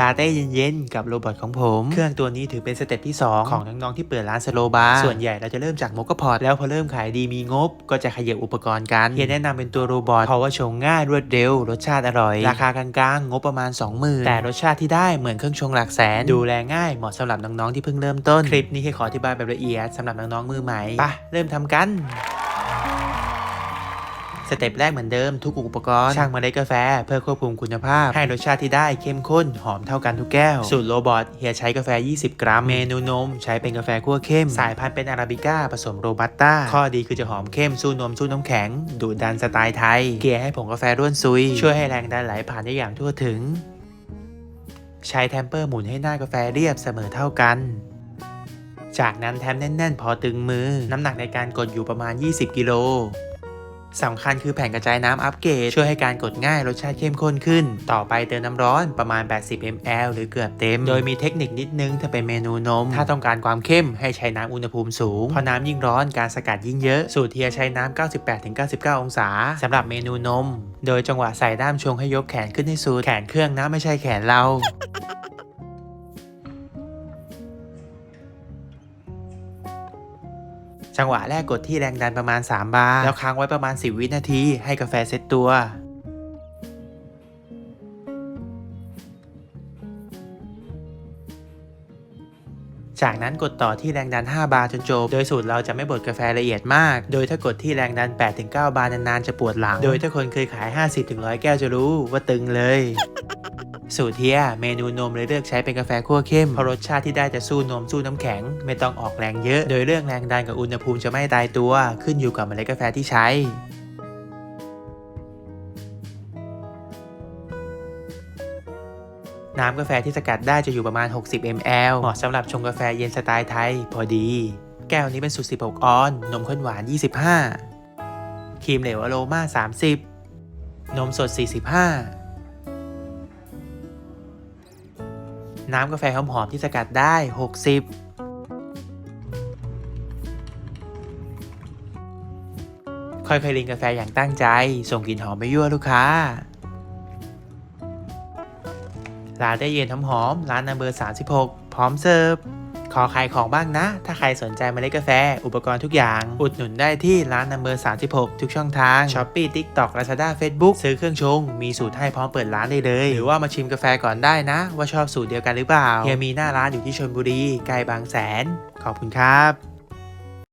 ลาเต้เย็นๆกับโรบอทของผม เครื่องตัวนี้ถือเป็นสเต็ปที่ 2 ของน้องๆที่เปิดร้านสโลบาร์ส่วนใหญ่เราจะเริ่มจากโมกพอร์ตแล้วพอเริ่มขายดีมีงบ ก็จะขยับอุปกรณ์กันเฮียแนะนำเป็นตัวโรบอทเพราะว่าชงง่ายรวดเร็ว รสชาติอร่อย ราคากลางๆ งบประมาณ 20,000 แต่รสชาติที่ได้เหมือนเครื่องชงหลักแสน ดูแลง่ายเหมาะสำหรับน้องๆที่เพิ่งเริ่มต้นคลิปนี้ให้ขออธิบายแบบละเอียดสำหรับน้องๆมือใหม่ปะเริ่มทำกัน สเต็ปแรกเหมือนเดิมทุกอุปกรณ์ช่างเมาเล็ดกาแฟ เพื่อควบคุมคุณภาพ ให้รสชาติที่ได้เข้มข้นหอมเท่ากันทุกแก้ว สูตรโรบอทเฮียใช้กาแฟ 20 กรัม เมนูนม ใช้เป็นกาแฟคั่วเข้ม สายพันธุ์เป็นอาราบิก้าผสมโรบัสต้า ข้อดีคือจะหอมเข้มสู้นมสู้น้ำแข็ง ดูดดันสไตล์ไทย เกลี่ยให้ผงกาแฟร่วนซุย ช่วยให้แรงดันไหลผ่านได้อย่างทั่วถึง ใช้แทมเปอร์หมุนให้หน้ากาแฟเรียบเสมอเท่ากันจากนั้นแทมแน่น ๆ พอตึงมือ น้ำหนักในการกดอยู่ประมาณ 20 กิโล สำคัญคือแผ่นกระจายน้ำอัปเกรดช่วยให้การกดง่ายรสชาติเข้มข้นขึ้น ต่อไปเติมน้ำร้อนประมาณ 80 ml หรือเกือบเต็ม โดยมีเทคนิคนิดนึงถ้าเป็นเมนูนม ถ้าต้องการความเข้มให้ใช้น้ำอุณหภูมิสูง เพราะน้ำยิ่งร้อนการสกัดยิ่งเยอะ สูตรเทียใช้น้ำ 98-99 องศาสำหรับเมนูนม โดยจังหวะใส่ด้ามชงให้ยกแขนขึ้นให้สุดแขนเครื่องนะไม่ใช่แขนเรา จังหวะแรกกดที่แรงดันประมาณ 3 บาร์ แล้วค้างไว้ประมาณ 10 วินาที ให้กาแฟเซ็ตตัว จากนั้นกดต่อที่แรงดัน 5 บาร์จนจบ โดยสูตรเราจะไม่บดกาแฟละเอียดมาก โดยถ้ากดที่แรงดัน 8-9 บาร์นานๆจะปวดหลัง โดยถ้าคนเคยขาย 50-100 แก้วจะรู้ว่าตึงเลย สูตรเทียเมนูนมเลยเลือกใช้เป็นกาแฟคั่วเข้มเพราะรสชาติที่ได้จะสู้นมสู้น้ำแข็ง ไม่ต้องออกแรงเยอะ โดยเรื่องแรงดันกับอุณหภูมิจะไม่ตายตัว ขึ้นอยู่กับเมล็ดกาแฟที่ใช้น้ำกาแฟที่สกัดได้จะอยู่ประมาณ 60 ml เหมาะสำหรับชงกาแฟเย็นสไตล์ไทย พอดี แก้วนี้เป็นสูตร 16 ออน นมข้นหวาน 25 ครีมเหลวอโรมา 30 นมสด 45 น้ำกาแฟหอมๆที่สกัดได้ 60ค่อยๆลินกาแฟอย่างตั้งใจ ส่งกลิ่นหอมไปยั่วลูกค้า ร้านได้เย็นหอมๆร้านนัมเบอร์ 36 พร้อมเสิร์ฟ ขอขายของบ้างนะ ถ้าใครสนใจเมาเล็ดกาแฟ อุปกรณ์ทุกอย่าง อุดหนุนได้ที่ร้านนัมเบอร์36 ทุกช่องทาง Shopee TikTok Lazada Facebook ซื้อเครื่องชง มีสูตรให้พร้อมเปิดร้านได้เลย หรือว่ามาชิมกาแฟก่อนได้นะ ว่าชอบสูตรเดียวกันหรือเปล่าเฮียมีหน้าร้านอยู่ที่ชลบุรีใกล้บางแสน ขอบคุณครับ